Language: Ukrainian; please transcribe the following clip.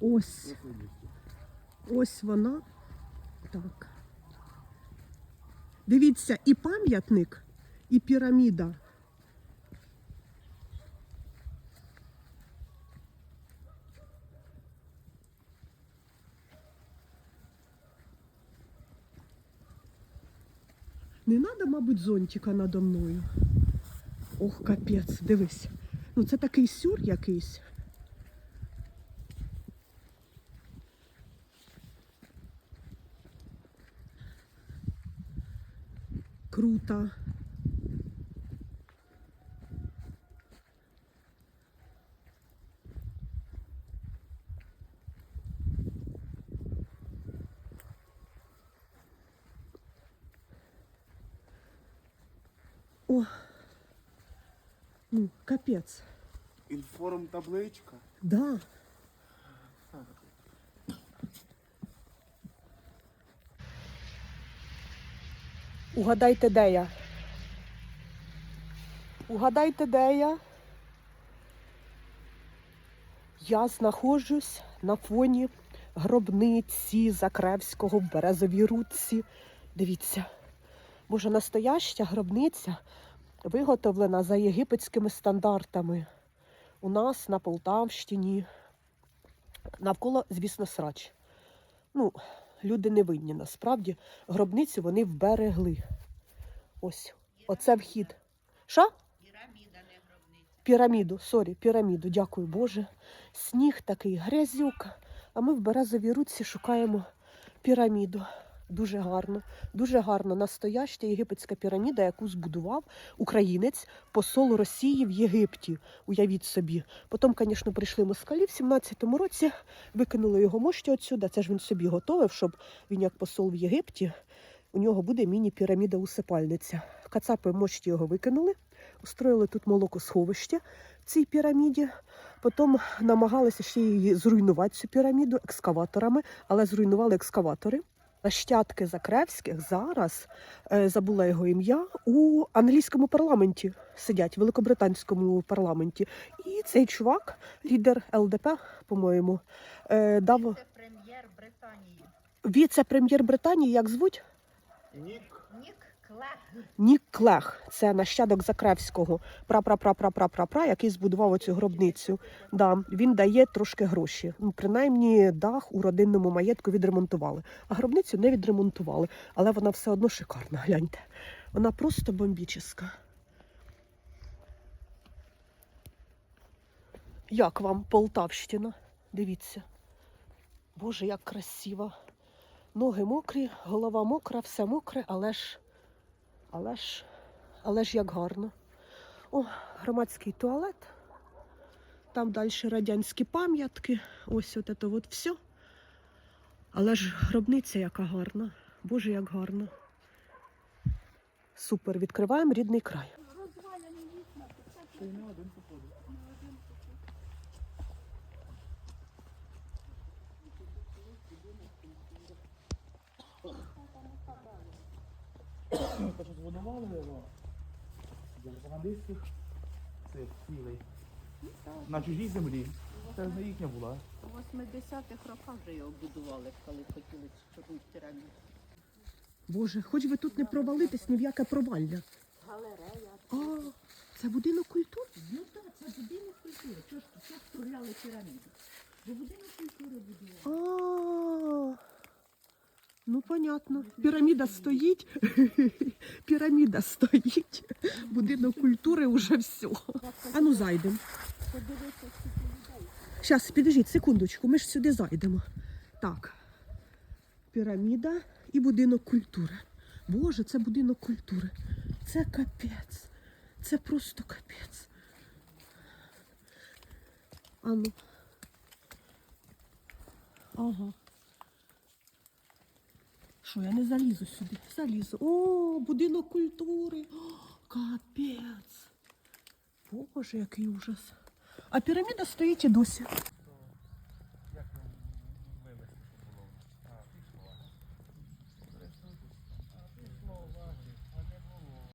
Ось, ось вона. Так. Дивіться, і пам'ятник, і піраміда. Не треба, мабуть, зонтика надо мною. Ох, капець, дивись. Ну це такий сюр якийсь. Круто. О, ну, капец. Інформ табличка. Да. Угадайте, де я? Угадайте, де я? Я знаходжусь на фоні гробниці Закревського в Березовій Рудці. Дивіться, боже, настояща гробниця виготовлена за єгипетськими стандартами. У нас на Полтавщині навколо, звісно, срач. Ну, люди не винні насправді. Гробницю вони вберегли. Ось, оце вхід. Що? Піраміда, не гробниця. Піраміду, сорі, піраміду, дякую Боже. Сніг такий, грязюк. А ми в березовій руці шукаємо піраміду. Дуже гарно, дуже гарно. Настояща єгипетська піраміда, яку збудував українець, посол Росії в Єгипті. Уявіть собі. Потім, звісно, прийшли москалі в 17-му році, викинули його мощі отсюди. Це ж він собі готовив, щоб він як посол в Єгипті. У нього буде міні-піраміда усипальниця. Кацапи мощі його викинули, устроїли тут молокосховище в цій піраміді. Потім намагалися ще її зруйнувати цю піраміду екскаваторами, але зруйнували екскаватори. Нащадки Закревських зараз е, забула його ім'я у англійському парламенті сидять, в великобританському парламенті. І цей чувак, лідер ЛДП, по-моєму, е, дав Це прем'єр Британії. віце-прем'єр Британії, як звуть? Нік. Нік. Нік Клех. Це нащадок Закревського, пра-пра-пра-пра-пра-пра, який збудував оцю гробницю. Да, він дає трошки гроші. Ну, принаймні, дах у родинному маєтку відремонтували. А гробницю не відремонтували, але вона все одно шикарна. Гляньте. Вона просто бомбічна. Як вам Полтавщина? Дивіться. Боже, як красиво. Ноги мокрі, голова мокра, все мокре, але ж, але ж, але ж як гарно. О, громадський туалет. Там далі радянські пам'ятки. Ось от це от все. Але ж гробниця яка гарна. Боже, як гарно. Супер, відкриваємо рідний край. Один. Те, що збудували його для пропагандистських цих цілей. На чужій землі. Це ж не їхня була. У 80-х роках вже його будували, коли хотіли чорну піраміду. Боже, хоч ви тут не провалитесь ні в яке провалля. Галерея. А, це будинок культури? Ну так, це будинок культури. Чого ж тут струляли піраміду? Бо будинок культури будували. А, ну понятно. Піраміда стоїть. Піраміда стоїть. Будинок культури уже все. А ну зайдемо. Зараз, підождіть секундочку, ми ж сюди зайдемо. Так. Піраміда і будинок культури. Боже, це будинок культури. Це капець. Це просто капець. Ану. Ага. Що, я не залізу сюди? Залізу. О, будинок культури. Капець. Боже, який ужас. А піраміда стоїть і досі.